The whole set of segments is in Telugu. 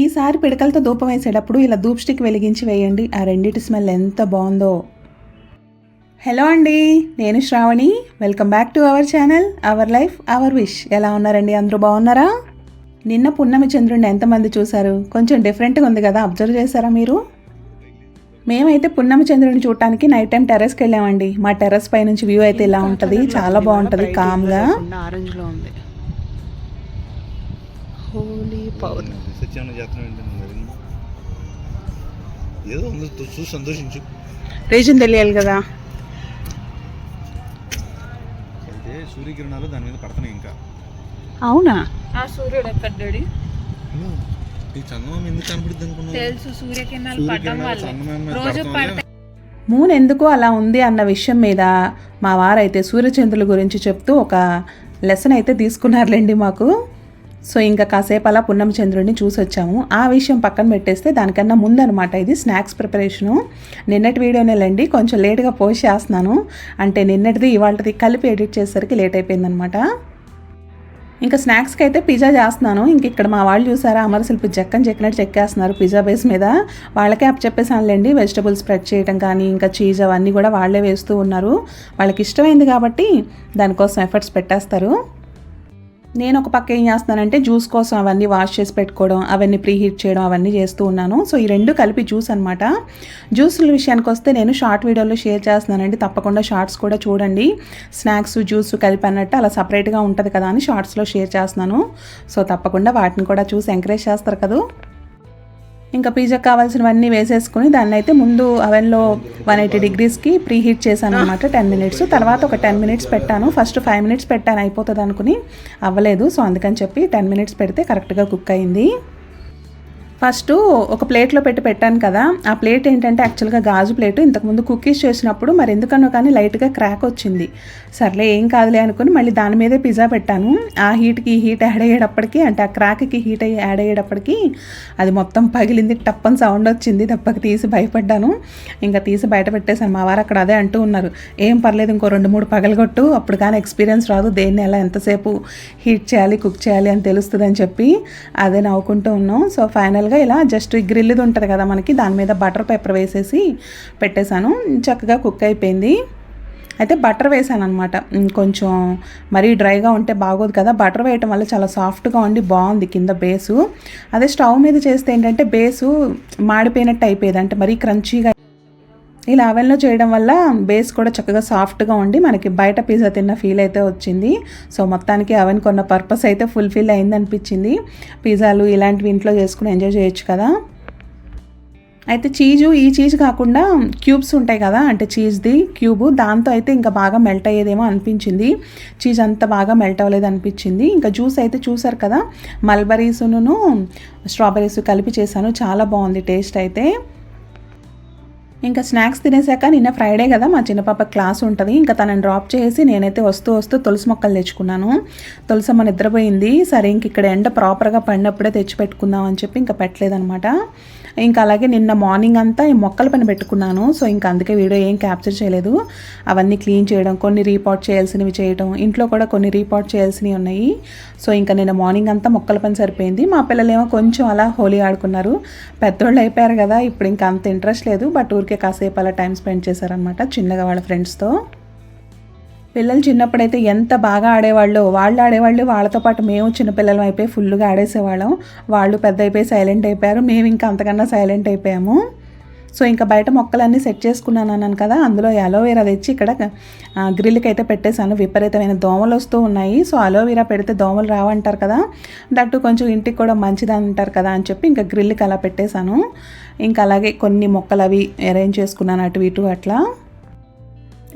ఈసారి పిడకలతో ధూపం వేసేటప్పుడు ఇలా ధూప్ స్టిక్ వెలిగించి వేయండి. ఆ రెండిటి స్మెల్ ఎంత బాగుందో. హలో అండి నేను Sravani. Welcome back to our channel our life our wish ఎలా ఉన్నారండి? అందరూ బాగున్నారా? నిన్న పున్నమి చంద్రుడిని ఎంతమంది చూశారు? కొంచెం డిఫరెంట్గా ఉంది కదా అబ్జర్వ్ చేశారా మీరు? మేమైతే పున్నమి చంద్రుడిని చూడటానికి నైట్ టైం టెర్రస్కి వెళ్ళామండి. మా టెర్రస్ పై నుంచి వ్యూ అయితే ఇలా ఉంటుంది చాలా బాగుంటుంది కామ్గా ఆరెంజ్లో ఉంది. హోలీ ఏదో చూసి సంతోషించు. రీజన్ తెలియాలి కదా. అయితే సూర్యకిరణాలు దాని మీద పడుతున్నాయి ఇంకా. అవునా? ఆ సూర్యుడు ఎక్కడ డాడీ? ఈ చందమామ ఎందుకు కనపడుద్ది అనుకున్నావు? తెలుసు సూర్యకిరణాలు పడడం సూర్యకిరణాలు వల్ల. చందమామ మీద రోజు పడతాయి మూన్ ఎందుకు అలా ఉంది అన్న విషయం మీద మా వారైతే సూర్యచంద్రుల గురించి చెప్తూ ఒక లెసన్ అయితే తీసుకున్నారులేండి మాకు. సో ఇంకా కాసేపు అలా పున్నమచంద్రుడిని చూసి వచ్చాము. ఆ విషయం పక్కన పెట్టేస్తే దానికన్నా ముందనమాట ఇది స్నాక్స్ ప్రిపరేషను. నిన్నటి వీడియోనేలండి కొంచెం లేట్గా పోస్ట్ చేస్తున్నాను. అంటే నిన్నటిది ఇవాళది కలిపి ఎడిట్ చేసేసరికి లేట్ అయిపోయిందనమాట ఇంకా స్నాక్స్కి అయితే పిజ్జా చేస్తున్నాను. ఇంక ఇక్కడ మా వాళ్ళు చూసారా అమరశిల్పి చెక్కని చెక్కినట్టు చెక్కేస్తున్నారు పిజ్జా బేస్ మీద. వాళ్ళకే అప్ చెప్పేసానులేండి వెజిటబుల్స్ స్ప్రెడ్ చేయడం కానీ ఇంకా చీజ్ అవన్నీ కూడా వాళ్ళే వేస్తూ ఉన్నారు. వాళ్ళకి ఇష్టమైంది కాబట్టి దానికోసం ఎఫర్ట్స్ పెట్టేస్తారు. నేను ఒక పక్క ఏం చేస్తున్నానంటే జ్యూస్ కోసం అవన్నీ వాష్ చేసి పెట్టుకోవడం అవన్నీ ప్రీహీట్ చేయడం అవన్నీ చేస్తూ ఉన్నాను. సో ఈ రెండు కలిపి జ్యూస్ అనమాట జ్యూస్ల విషయానికి వస్తే నేను షార్ట్ వీడియోలో షేర్ చేస్తున్నానండి. తప్పకుండా షార్ట్స్ కూడా చూడండి. స్నాక్స్ జ్యూస్ కలిపి అన్నట్టు అలా సపరేట్గా ఉంటుంది కదా అని షార్ట్స్లో షేర్ చేస్తున్నాను. సో తప్పకుండా వాటిని కూడా చూసి ఎంకరేజ్ చేస్తారు కదా. ఇంకా పిజ్జాకి కావాల్సినవన్నీ వేసేసుకుని దాన్ని అయితే ముందు అవెన్లో వన్ ఎయిటీ డిగ్రీస్కి ప్రీ హీట్ చేశాను అనమాట టెన్ మినిట్స్. తర్వాత ఒక టెన్ మినిట్స్ పెట్టాను. ఫస్ట్ ఫైవ్ మినిట్స్ పెట్టాను. అయిపోతుంది అనుకుని అవ్వలేదు. సో అందుకని చెప్పి టెన్ మినిట్స్ పెడితే కరెక్ట్గా కుక్ అయింది. ఫస్ట్ ఒక ప్లేట్లో పెట్టి పెట్టాను కదా ఆ ప్లేట్ ఏంటంటే యాక్చువల్గా గాజు ప్లేట్. ఇంతకుముందు కుకీస్ చేసినప్పుడు మరి ఎందుకనో కానీ లైట్గా క్రాక్ వచ్చింది. సర్లే ఏం కాదులే అనుకుని మళ్ళీ దాని మీదే పిజ్జా పెట్టాను. ఆ హీట్కి హీట్ యాడ్ అయ్యేటప్పటికి అంటే ఆ క్రాక్కి హీట్ అయ్యి యాడ్ అయ్యేటప్పటికి అది మొత్తం పగిలింది టప్పని సౌండ్ వచ్చింది దెబ్బకి తీసి భయపడ్డాను. ఇంకా తీసి బయట పెట్టేశాను. మా వారు అక్కడ అదే అంటూ ఉన్నారు. ఏం పర్లేదు ఇంకో రెండు మూడు పగలగొట్టు. అప్పుడు కానీ ఎక్స్పీరియన్స్ రాదు. దేన్ని ఎలా ఎంతసేపు హీట్ చేయాలి కుక్ చేయాలి అని తెలుస్తుంది అని చెప్పి అదే నవ్వుకుంటూ ఉన్నాం. సో ఫైనల్గా ఇలా జస్ట్ ఈ గ్రిల్ది ఉంటుంది కదా మనకి దాని మీద బటర్ పేపర్ వేసేసి పెట్టేశాను. చక్కగా కుక్ అయిపోయింది. అయితే బటర్ వేసాను అనమాట కొంచెం మరీ డ్రైగా ఉంటే బాగోదు కదా. బటర్ వేయటం వల్ల చాలా సాఫ్ట్గా ఉండి బాగుంది కింద బేసు అదే స్టవ్ మీద చేస్తే ఏంటంటే బేసు మాడిపోయినట్టు అయిపోయేది. అంటే మరీ క్రంచీగా ఇలా అవెన్లో చేయడం వల్ల బేస్ కూడా చక్కగా సాఫ్ట్గా ఉండి మనకి బయట పిజ్జా తిన్న ఫీల్ అయితే వచ్చింది. సో మొత్తానికి అవెన్ కొన్న పర్పస్ అయితే ఫుల్ఫిల్ అయింది అనిపించింది పిజ్జాలు ఇలాంటివి ఇంట్లో చేసుకుని ఎంజాయ్ చేయొచ్చు కదా. అయితే చీజు ఈ చీజ్ కాకుండా క్యూబ్స్ ఉంటాయి కదా అంటే చీజ్ది క్యూబు దాంతో అయితే ఇంకా బాగా మెల్ట్ అయ్యేదేమో అనిపించింది. చీజ్ అంత బాగా మెల్ట్ అవ్వలేదు అనిపించింది. ఇంకా జ్యూస్ అయితే చూసారు కదా మల్బరీస్ను స్ట్రాబెరీస్ కలిపి చేశాను. చాలా బాగుంది టేస్ట్ అయితే. ఇంకా స్నాక్స్ తినేసాక నిన్న ఫ్రైడే కదా మా చిన్న పాప క్లాస్ ఉంటుంది. ఇంకా తనని డ్రాప్ చేసి నేనైతే వస్తూ వస్తూ తులసి మొక్కలు తెచ్చుకున్నాను. తులసమ్మ నిద్రపోయింది. సరే ఇంక ఇక్కడ ఎండ ప్రాపర్గా పడినప్పుడే తెచ్చి పెట్టుకుందాం అని చెప్పి ఇంకా పెట్టలేదనమాట ఇంకా అలాగే నిన్న మార్నింగ్ అంతా ఈ మొక్కల పని పెట్టుకున్నాను. సో ఇంకా అందుకే వీడియో ఏం క్యాప్చర్ చేయలేదు. అవన్నీ క్లీన్ చేయడం కొన్ని రీపాట్ చేయాల్సినవి చేయడం ఇంట్లో కూడా కొన్ని రీపాట్ చేయాల్సినవి ఉన్నాయి. సో ఇంకా నిన్న మార్నింగ్ అంతా మొక్కల పని సరిపోయింది. మా పిల్లలేమో కొంచెం అలా హోలీ ఆడుకున్నారు. పెద్దోళ్ళు అయిపోయారు కదా ఇప్పుడు ఇంకా అంత ఇంట్రెస్ట్ లేదు. బట్ ఊరికే కాసేపు అలా టైం స్పెండ్ చేశారనమాట చిన్నగా వాళ్ళ ఫ్రెండ్స్తో పిల్లలు చిన్నప్పుడైతే ఎంత బాగా ఆడేవాళ్ళు వాళ్ళు ఆడేవాళ్ళు వాళ్ళతో పాటు మేము చిన్నపిల్లలం అయిపోయి ఫుల్గా ఆడేసేవాళ్ళం. వాళ్ళు పెద్ద అయిపోయి సైలెంట్ అయిపోయారు. మేము ఇంకా అంతకన్నా సైలెంట్ అయిపోయాము. సో ఇంకా బయట మొక్కలన్నీ సెట్ చేసుకున్నాను అన్నాను కదా అందులో అలోవెరా తెచ్చి ఇక్కడ గ్రిల్కి అయితే పెట్టేశాను. విపరీతమైన దోమలు వస్తూ ఉన్నాయి. సో అలోవెరా పెడితే దోమలు రావంటారు కదా దట్టు కొంచెం ఇంటికి కూడా మంచిది అంటారు కదా అని చెప్పి ఇంకా గ్రిల్కి అలా పెట్టేశాను. ఇంకా అలాగే కొన్ని మొక్కలు అవి అరేంజ్ చేసుకున్నాను అటు ఇటు అట్లా.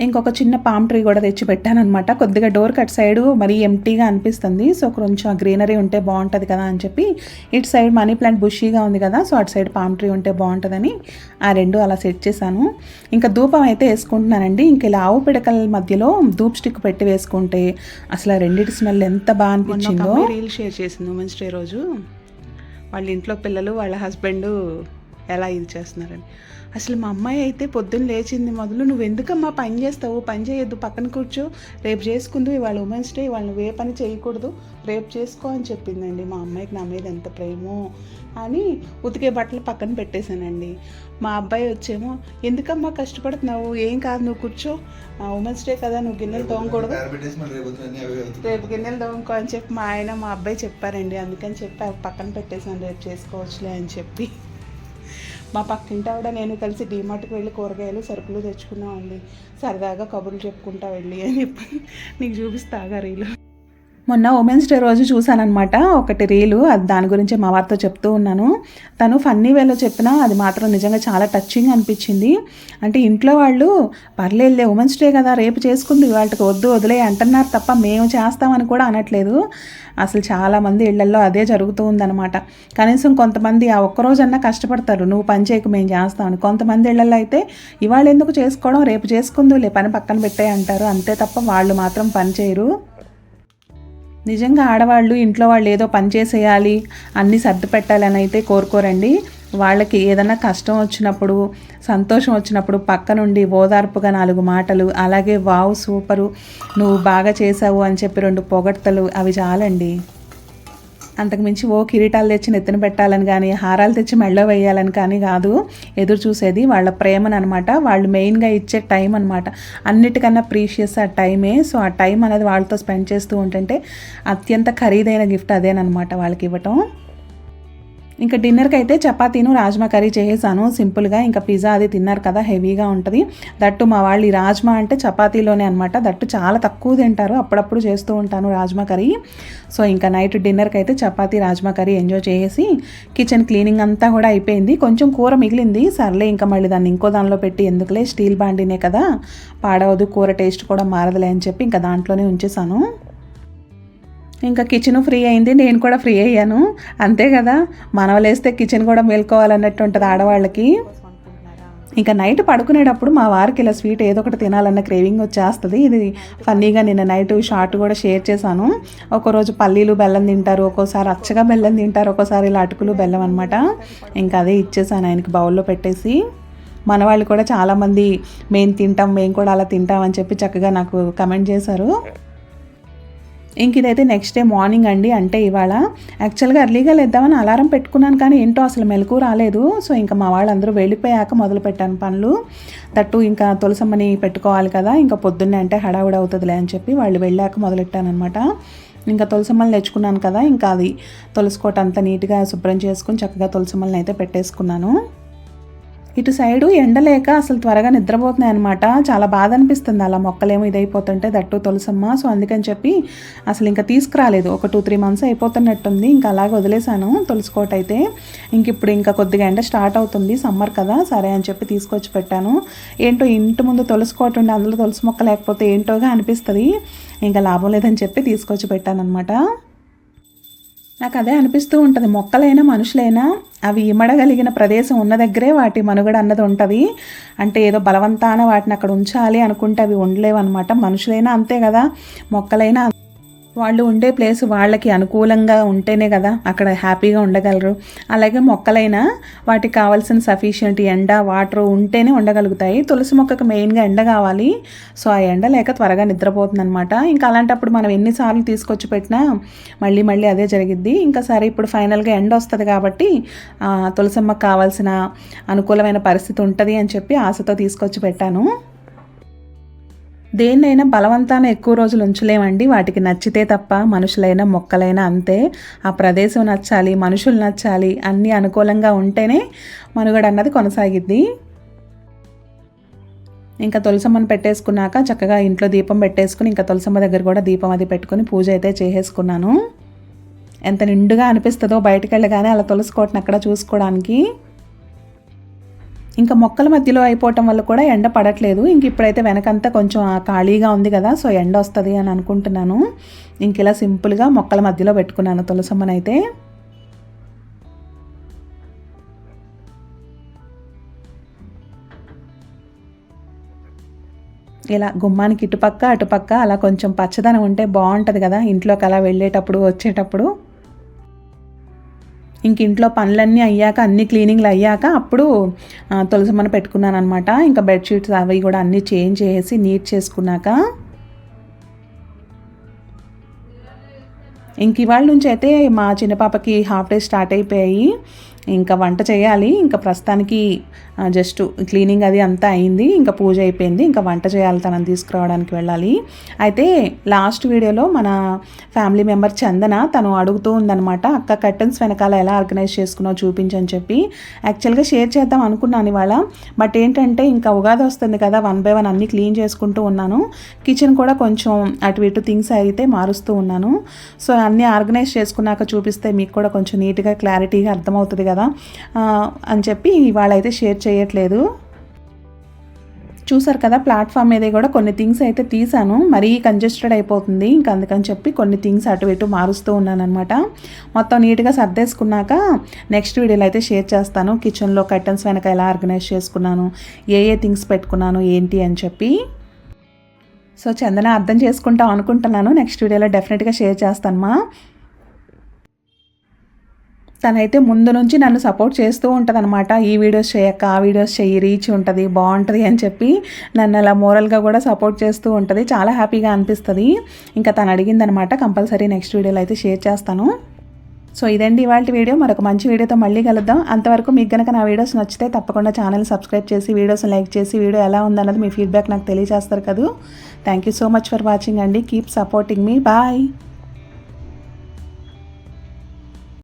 ఇంకొక చిన్న పామ్ ట్రీ కూడా తెచ్చి పెట్టానమాట కొద్దిగా డోర్ కట్ సైడ్ మరీ ఎంటీగా అనిపిస్తుంది. సో కొంచెం గ్రీనరీ ఉంటే బాగుంటుంది కదా అని చెప్పి ఇటు సైడ్ మనీ ప్లాంట్ బుషీగా ఉంది కదా సో అటు సైడ్ పామ్ ట్రీ ఉంటే బాగుంటుందని ఆ రెండు అలా సెట్ చేశాను. ఇంకా ధూపం అయితే వేసుకుంటున్నానండి. ఇంక ఇలా ఆవు పిడకల మధ్యలో ధూప్ స్టిక్ పెట్టి వేసుకుంటే అసలు ఆ రెండింటి స్మెల్ ఎంత బాగా అనిపించిందో. రీల్ షేర్ చేసింది ఉమెన్స్ డే రోజు. వాళ్ళ ఇంట్లో పిల్లలు వాళ్ళ హస్బెండ్ ఎలా ఇది చేస్తున్నారని. అసలు మా అమ్మాయి అయితే పొద్దున్న లేచింది మొదలు నువ్వు ఎందుకమ్మా పని చేస్తావు? పని చేయొద్దు పక్కన కూర్చో. రేపు చేసుకుందు ఇవాళ ఉమెన్స్ డే ఇవాళ నువ్వు ఏ పని చేయకూడదు. రేపు చేసుకో అని చెప్పిందండి. మా అమ్మాయికి నా మీద ఎంత ప్రేమో అని ఉతికే బట్టలు పక్కన పెట్టేశానండి. మా అబ్బాయి వచ్చేమో ఎందుకమ్మా కష్టపడుతున్నావు? ఏం కాదు నువ్వు కూర్చో. ఉమెన్స్ డే కదా నువ్వు గిన్నెలు తోమకూడదు. రేపు గిన్నెలు తోముకో అని చెప్పి మా ఆయన మా అబ్బాయి చెప్పారండి. అందుకని చెప్పి పక్కన పెట్టేసాను రేపు చేసుకోవచ్చులే అని చెప్పి. మా పక్కింటి ఆవిడ నేను కలిసి డీమార్ట్కి వెళ్ళి కూరగాయలు సరుకులు తెచ్చుకున్నామండి. సరదాగా కబుర్లు చెప్పుకుంటా వెళ్ళి అని చెప్పి నీకు చూపిస్తా రీలు మొన్న ఉమెన్స్ డే రోజు చూశానమాట ఒకటి రీలు అది దాని గురించి మా వారితో చెప్తూ ఉన్నాను. తను ఫన్నీ వేలో చెప్పినా అది మాత్రం నిజంగా చాలా టచ్చింగ్ అనిపించింది. అంటే ఇంట్లో వాళ్ళు పర్లేదులే ఉమెన్స్ డే కదా రేపు చేసుకుంది వాళ్ళకి వద్దు వదిలే అంటున్నారు తప్ప మేము చేస్తామని కూడా అనట్లేదు. అసలు చాలామంది ఇళ్ళలో అదే జరుగుతూ ఉందన్నమాట. కనీసం కొంతమంది ఆ ఒక్కరోజన్నా కష్టపడతారు నువ్వు పని చేయకు మేము చేస్తామని. కొంతమంది ఇళ్ళలో అయితే ఇవాళ ఎందుకు చేసుకోవడం రేపు చేసుకుందులే పని పక్కన పెట్టే అంటారు అంతే తప్ప వాళ్ళు మాత్రం పని చేయరు. నిజంగా ఆడవాళ్ళు ఇంట్లో వాళ్ళు ఏదో పని చేసేయాలి అన్నీ సర్దు పెట్టాలని అయితే కోరుకోరండి. వాళ్ళకి ఏదైనా కష్టం వచ్చినప్పుడు సంతోషం వచ్చినప్పుడు పక్క నుండి ఓదార్పుగా నాలుగు మాటలు అలాగే వావ్ సూపరు నువ్వు బాగా చేసావు అని చెప్పి రెండు పొగడ్తలు అవి చాలండి. అంతకుమించి ఓ కిరీటాలు తెచ్చి నెత్తిన పెట్టాలని కానీ హారాలు తెచ్చి మెళ్ళ వేయాలని కానీ కాదు. ఎదురు చూసేది వాళ్ళ ప్రేమను అనమాట వాళ్ళు మెయిన్గా ఇచ్చే టైం అనమాట అన్నిటికన్నా ప్రీషియస్ ఆ టైమే సో ఆ టైం అనేది వాళ్ళతో స్పెండ్ చేస్తూ ఉంటుంటే అత్యంత ఖరీదైన గిఫ్ట్ అదేనమాట వాళ్ళకి ఇవ్వటం. ఇంకా డిన్నర్కి అయితే చపాతీను రాజ్మా కర్రీ చేసేసాను. సింపుల్గా ఇంకా పిజ్జా అది తిన్నారు కదా హెవీగా ఉంటుంది. దట్టు మా వాళ్ళు ఈ రాజ్మా అంటే చపాతీలోనే అనమాట దట్టు చాలా తక్కువ తింటారు. అప్పుడప్పుడు చేస్తూ ఉంటాను రాజ్మా కర్రీ. సో ఇంకా నైట్ డిన్నర్కి అయితే చపాతీ రాజ్మా కర్రీ ఎంజాయ్ చేసి కిచెన్ క్లీనింగ్ అంతా కూడా అయిపోయింది. కొంచెం కూర మిగిలింది. సర్లే ఇంకా మళ్ళీ దాన్ని ఇంకో దానిలో పెట్టి ఎందుకులే స్టీల్ బాండినే కదా. పాడవదు కూర టేస్ట్ కూడా మారదులే అని చెప్పి ఇంకా దాంట్లోనే ఉంచేసాను. ఇంకా కిచెన్ ఫ్రీ అయింది నేను కూడా ఫ్రీ అయ్యాను. అంతే కదా మనవలేస్తే కిచెన్ కూడా మేల్కోవాలన్నట్టు ఉంటుంది ఆడవాళ్ళకి. ఇంకా నైట్ పడుకునేటప్పుడు మా వారికి ఇలా స్వీట్ ఏదో ఒకటి తినాలన్న క్రేవింగ్ వచ్చేస్తుంది. ఇది ఫన్నీగా నిన్న నైట్ షార్ట్ కూడా షేర్ చేశాను. ఒకరోజు పల్లీలు బెల్లం తింటారు ఒక్కోసారి అచ్చగా బెల్లం తింటారు ఒక్కోసారి ఇలా అటుకులు బెల్లం అనమాట ఇంకా అదే ఇచ్చేసాను ఆయనకి బౌల్లో పెట్టేసి. మన వాళ్ళు కూడా చాలామంది మేము తింటాం మేము కూడా అలా తింటాం అని చెప్పి చక్కగా నాకు కమెంట్ చేశారు. ఇంక ఇదైతే నెక్స్ట్ డే మార్నింగ్ అండి. అంటే ఇవాళ యాక్చువల్గా ఎర్లీగా లేద్దామని అలారం పెట్టుకున్నాను కానీ ఏంటో అసలు మెలకు రాలేదు. సో ఇంకా మా వాళ్ళందరూ వెళ్ళిపోయాక మొదలు పెట్టాను పనులు. తట్టు ఇంకా తులసమ్మని పెట్టుకోవాలి కదా ఇంకా పొద్దున్నే అంటే హడావుడి అవుతుందిలే అని చెప్పి వాళ్ళు వెళ్ళాక మొదలెట్టాను అనమాట ఇంకా తులసమ్మలు తెచ్చుకున్నాను కదా ఇంకా అది తులసుకోట అంతా నీట్గా శుభ్రం చేసుకుని చక్కగా తులసమ్మల్ని అయితే పెట్టేసుకున్నాను. ఇటు సైడు ఎండలేక అసలు త్వరగా నిద్రపోతున్నాయి అనమాట చాలా బాధ అనిపిస్తుంది అలా మొక్కలేమో ఇదైపోతుంటే దట్టు తులసమ్మ. సో అందుకని చెప్పి అసలు ఇంకా తీసుకురాలేదు. ఒక టూ త్రీ మంత్స్ అయిపోతున్నట్టుంది. ఇంకా అలాగే వదిలేశాను తులసుకోట అయితే. ఇంక ఇప్పుడు ఇంకా కొద్దిగా ఎండ స్టార్ట్ అవుతుంది. సమ్మర్ కదా సరే అని చెప్పి తీసుకొచ్చి పెట్టాను. ఏంటో ఇంటి ముందు తులసుకోట ఉండి అందులో తులసి మొక్క లేకపోతే ఏంటోగా అనిపిస్తుంది. ఇంకా లాభం లేదని చెప్పి తీసుకొచ్చి పెట్టాను అనమాట నాకు అదే అనిపిస్తూ ఉంటుంది. మొక్కలైనా మనుషులైనా అవి ఇమడగలిగిన ప్రదేశం ఉన్న దగ్గరే వాటి మనుగడ అన్నది ఉంటుంది. అంటే ఏదో బలవంతాన వాటిని అక్కడ ఉంచాలి అనుకుంటే అవి ఉండలేవు అనమాట మనుషులైనా అంతే కదా. మొక్కలైనా వాళ్ళు ఉండే ప్లేస్ వాళ్ళకి అనుకూలంగా ఉంటేనే కదా అక్కడ హ్యాపీగా ఉండగలరు. అలాగే మొక్కలైనా వాటికి కావాల్సిన సఫిషియంట్ ఎండ వాటర్ ఉంటేనే ఉండగలుగుతాయి. తులసి మొక్కకు మెయిన్గా ఎండ కావాలి. సో ఆ ఎండ లేక త్వరగా నిద్రపోతుంది అనమాట ఇంకా అలాంటప్పుడు మనం ఎన్నిసార్లు తీసుకొచ్చి పెట్టినా మళ్ళీ మళ్ళీ అదే జరిగిద్ది. ఇంకా సరే ఇప్పుడు ఫైనల్గా ఎండ వస్తుంది కాబట్టి తులసి తులసమ్మకు కావాల్సిన అనుకూలమైన పరిస్థితి ఉంటుంది అని చెప్పి ఆశతో తీసుకొచ్చి పెట్టాను. దేన్నైనా బలవంతాన ఎక్కువ రోజులు ఉంచలేమండి. వాటికి నచ్చితే తప్ప మనుషులైనా మొక్కలైనా అంతే. ఆ ప్రదేశం నచ్చాలి మనుషులు నచ్చాలి అన్నీ అనుకూలంగా ఉంటేనే మనుగడ అన్నది కొనసాగిద్ది. ఇంకా తులసమ్మను పెట్టేసుకున్నాక చక్కగా ఇంట్లో దీపం పెట్టేసుకుని ఇంకా తులసమ్మ దగ్గర కూడా దీపం అది పెట్టుకుని పూజ అయితే చేసేసుకున్నాను. ఎంత నిండుగా అనిపిస్తుందో బయటకు వెళ్ళగానే అలా తులసుకోవటం అక్కడ చూసుకోవడానికి. ఇంకా మొక్కల మధ్యలో అయిపోవటం వల్ల కూడా ఎండ పడట్లేదు. ఇంక ఇప్పుడైతే వెనకంతా కొంచెం ఖాళీగా ఉంది కదా సో ఎండ వస్తుంది అని అనుకుంటున్నాను. ఇంక ఇలా సింపుల్గా మొక్కల మధ్యలో పెట్టుకున్నాను తులసమ్మనైతే. ఇలా గుమ్మానికి ఇటుపక్క అటుపక్క అలా కొంచెం పచ్చదనం ఉంటే బాగుంటుంది కదా ఇంట్లోకి అలా వెళ్ళేటప్పుడు వచ్చేటప్పుడు. ఇంక ఇంట్లో పనులన్నీ అయ్యాక అన్ని క్లీనింగ్లు అయ్యాక అప్పుడు ఆ, తులసమ్మని పెట్టుకున్నాను అనమాట ఇంకా బెడ్షీట్స్ అవి కూడా అన్నీ చేంజ్ చేసి నీట్ చేసుకున్నాక. ఇంక ఇవాళ నుంచి అయితే మా చిన్న పాపకి హాఫ్ డే స్టార్ట్ అయిపోయాయి. ఇంకా వంట చేయాలి. ఇంకా ప్రస్తుతానికి జస్ట్ క్లీనింగ్ అది అంతా అయింది. ఇంకా పూజ అయిపోయింది. ఇంకా వంట చేయాలి తనని తీసుకురావడానికి వెళ్ళాలి. అయితే లాస్ట్ వీడియోలో మన ఫ్యామిలీ మెంబర్ చందన తను అడుగుతూ ఉందనమాట అక్క కర్టన్స్ వెనకాల ఎలా ఆర్గనైజ్ చేసుకున్నావు చూపించని చెప్పి. యాక్చువల్గా షేర్ చేద్దాం అనుకున్నాను ఇవాళ. బట్ ఏంటంటే ఇంకా ఉగాది వస్తుంది కదా వన్ బై వన్ అన్నీ క్లీన్ చేసుకుంటూ ఉన్నాను. కిచెన్ కూడా కొంచెం అటు ఇటు థింగ్స్ అయితే మారుస్తూ ఉన్నాను. సో అన్నీ ఆర్గనైజ్ చేసుకున్నాక చూపిస్తే మీకు కూడా కొంచెం నీట్గా క్లారిటీగా అర్థమవుతుంది కదా. కదా? అని చెప్పి ఇవాళ అయితే షేర్ చేయట్లేదు. చూసారు కదా ప్లాట్ఫామ్ మీద కూడా కొన్ని థింగ్స్ అయితే తీసాను మరీ కంజెస్టెడ్ అయిపోతుంది. ఇంకా అందుకని చెప్పి కొన్ని థింగ్స్ అటు ఇటు మారుస్తూ ఉన్నాను అనమాట మొత్తం నీట్గా సర్దేసుకున్నాక నెక్స్ట్ వీడియోలో అయితే షేర్ చేస్తాను. కిచెన్లో కర్టన్స్ వెనక ఎలా ఆర్గనైజ్ చేసుకున్నాను ఏ ఏ థింగ్స్ పెట్టుకున్నాను ఏంటి అని చెప్పి. సో చందన అర్థం చేసుకుంటాం అనుకుంటున్నాను. నెక్స్ట్ వీడియోలో డెఫినెట్గా షేర్ చేస్తాను మా. తనైతే ముందు నుంచి నన్ను సపోర్ట్ చేస్తూ ఉంటుంది అనమాట ఈ వీడియోస్ చేయక్క ఆ వీడియోస్ చెయ్యి రీచ్ ఉంటుంది బాగుంటుంది అని చెప్పి నన్ను అలా మోరల్గా కూడా సపోర్ట్ చేస్తూ ఉంటుంది. చాలా హ్యాపీగా అనిపిస్తుంది. ఇంకా తను అడిగిందనమాట కంపల్సరీ నెక్స్ట్ వీడియోలో అయితే షేర్ చేస్తాను. సో ఇదండి ఇవాళ వీడియో. మరొక మంచి వీడియోతో మళ్ళీ కలుద్దాం. అంతవరకు మీకు కనుక నా వీడియోస్ నచ్చితే తప్పకుండా ఛానల్ సబ్స్క్రైబ్ చేసి వీడియోస్ లైక్ చేసి వీడియో ఎలా ఉందన్నది మీ ఫీడ్బ్యాక్ నాకు తెలియజేస్తారు కదా. Thank you so much for watching అండి. కీప్ సపోర్టింగ్ మీ. బాయ్.